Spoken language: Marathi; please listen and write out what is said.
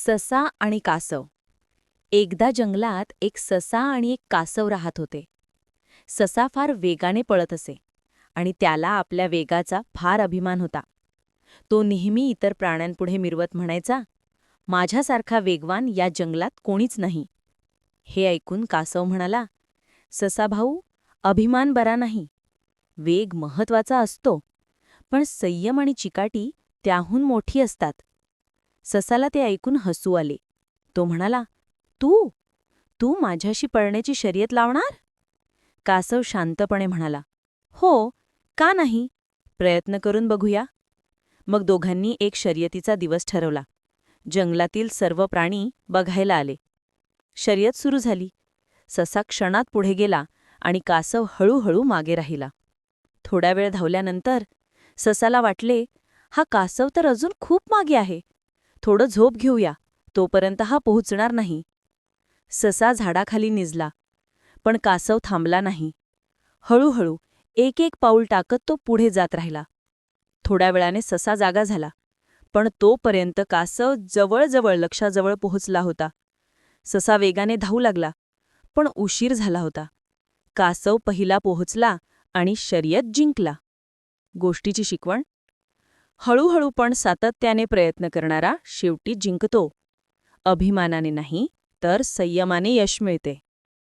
ससा आणि कासव. एकदा जंगलात एक ससा आणि एक कासव राहत होते. ससा फार वेगाने पळत असे आणि त्याला आपल्या वेगाचा फार अभिमान होता. तो नेहमी इतर प्राण्यांपुढे मिरवत म्हणायचा माझ्यासारखा वेगवान या जंगलात कोणीच नाही. हे ऐकून कासव म्हणाला ससा भाऊ अभिमान बरा नाही. वेग महत्त्वाचा असतो पण संयम आणि चिकाटी त्याहून मोठी असतात. ससाला ते ऐकून हसू आले. तो म्हणाला तू? तू माझ्याशी पळण्याची शर्यत लावणार? कासव शांतपणे म्हणाला हो का नाही? प्रयत्न करून बघूया. मग दोघांनी एक शर्यतीचा दिवस ठरवला. जंगलातील सर्व प्राणी बघायला आले. शर्यत सुरू झाली. ससा क्षणात पुढे गेला आणि कासव हळूहळू मागे राहिला. थोडा वेळ धावल्यानंतर ससाला वाटले हा कासव तर अजून खूप मागे आहे. थोडं झोप घेऊया तोपर्यंत हा पोहोचणार नाही. ससा झाडाखाली निजला पण कासव थांबला नाही. हळूहळू एक एक पाऊल टाकत तो पुढे जात राहिला. थोड्या वेळाने ससा जागा झाला पण तोपर्यंत कासव जवळजवळ लक्षाजवळ पोहोचला होता. ससा वेगाने धावू लागला पण उशीर झाला होता. कासव पहिला पोहोचला आणि शर्यत जिंकला. गोष्टीची शिकवण हळूहळू पण सातत्याने प्रयत्न करणारा शेवटी जिंकतो. अभिमानाने नाही तर संयमाने यश मिळते.